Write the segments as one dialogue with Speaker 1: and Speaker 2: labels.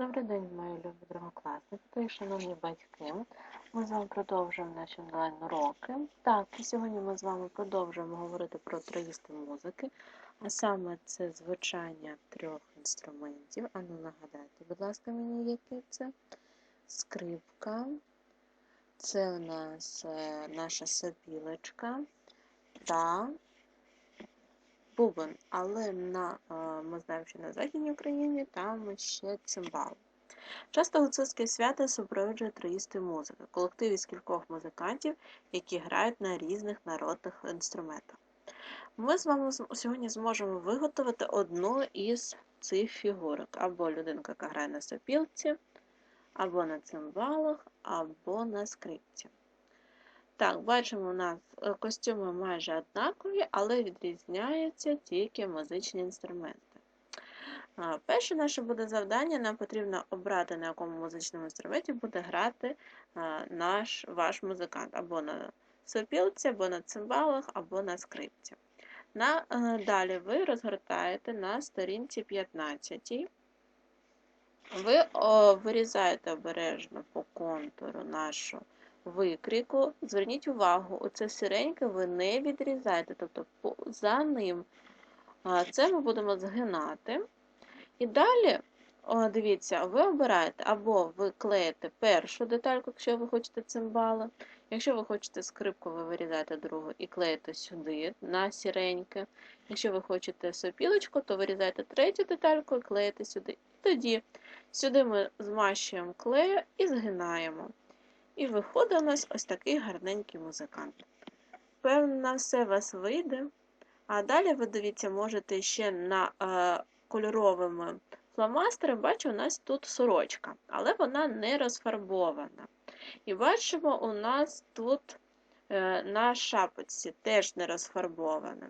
Speaker 1: Добрий день, мої любі другокласники та шановні батьки. Ми з вами продовжуємо наші онлайн-уроки. Так, і сьогодні ми з вами продовжуємо говорити про троїсти музики, а саме це звучання трьох інструментів. Ану, нагадайте, будь ласка, мені, яке це? Скрипка. Це у нас е, наша сопілочка та бубен, але на, е, ми знаємо, що на Західній Україні там ще цимбал. Часто гуцульське свято супроводжує троїсти музики, колектив із кількох музикантів, які грають на різних народних інструментах. Ми з вами сьогодні зможемо виготовити одну із цих фігурок, або людинка, яка грає на сопілці, або на цимбалах, або на скрипці. Так, бачимо, у нас е, костюми майже однакові, але відрізняються тільки музичні інструменти. Перше наше буде завдання, нам потрібно обрати, на якому музичному інструменті буде грати наш, ваш музикант, або на сопілці, або на цимбалах, або на скрипці. На, е, далі ви розгортаєте на сторінці 15. Ви о, вирізаєте обережно по контуру нашу викріку. Зверніть увагу, оце сиреньке ви не відрізаєте, тобто за ним. Це ми будемо згинати. І далі, дивіться, ви обираєте або ви клеїте першу детальку, якщо ви хочете цимбали. Якщо ви хочете скрипку, ви вирізаєте другу і клеїте сюди на сіреньке. Якщо ви хочете сопілочку, то вирізаєте третю детальку і клеїте сюди. І тоді сюди ми змащуємо клею і згинаємо. І виходить у нас ось такий гарненький музикант. Певно, все у вас вийде. А далі ви дивіться, можете ще на е, кольоровими фломастерами, бачу, у нас тут сорочка, але вона не розфарбована. І бачимо, у нас тут е, на шапочці теж не розфарбована.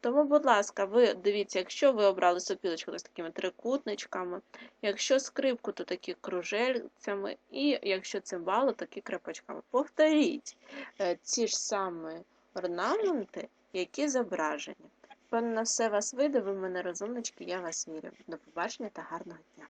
Speaker 1: Тому, будь ласка, ви дивіться, якщо ви обрали сопілочку з такими трикутничками, якщо скрипку, то такі кружельцями, і якщо цимбалу, такі крапочками. Повторіть е, ці ж самі орнаменти, які зображені. Певно, все вас вийде, ви мене розумнички, я вас вірю. До побачення та гарного дня!